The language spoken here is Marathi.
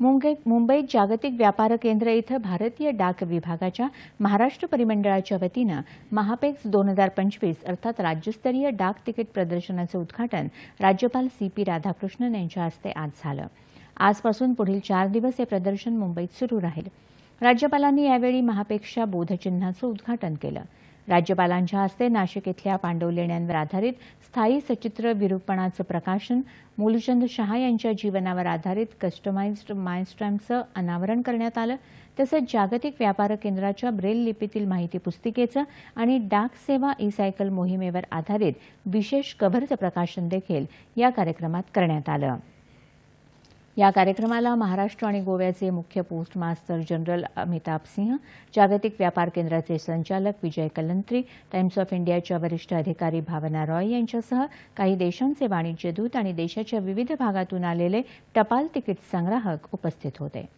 मुंगे मुंबईत जागतिक व्यापार केंद्र इथं भारतीय डाक विभागाच्या महाराष्ट्र परिमंडळाच्या वतीनं महापेक्स दोन हजार पंचवीस अर्थात राज्यस्तरीय डाक तिकीट प्रदर्शनाचं उद्घाटन राज्यपाल सी पी राधाकृष्णन यांच्या हस्ते आज झालं. आजपासून पुढील चार दिवस हे प्रदर्शन मुंबईत सुरू राहील. राज्यपालांनी यावेळी महापेक्सच्या बोधचिन्हाचं उद्घाटन केलं. राज्यपालांच्या हस्ते नाशिक इथल्या पांडवलेण्यांवर आधारित स्थायी सचित्र विरूपणाचं प्रकाशन मूलचंद शहा यांच्या जीवनावर आधारित कस्टमाइज्ड मायस्टॅम्पचं अनावरण करण्यात आलं तसंच जागतिक व्यापार केंद्राच्या ब्रेल लिपीतील माहिती पुस्तिकेचं आणि डाक सेवा ई सायकल मोहिमेवर आधारित विशेष कव्हरचं प्रकाशन देखील या कार्यक्रमात करण्यात आलं. या कार्यक्रमाला महाराष्ट्र आणि गोव्याचे मुख्य पोस्टमास्तर जनरल अमिताभ सिंह जागतिक व्यापार केंद्राचे संचालक विजय कलंत्री टाइम्स ऑफ इंडियाच्या वरिष्ठ अधिकारी भावना रॉय यांच्यासह काही देशांचे वाणिज्य दूत आणि देशाच्या विविध भागातून आलेले टपाल तिकीट संग्राहक उपस्थित होते.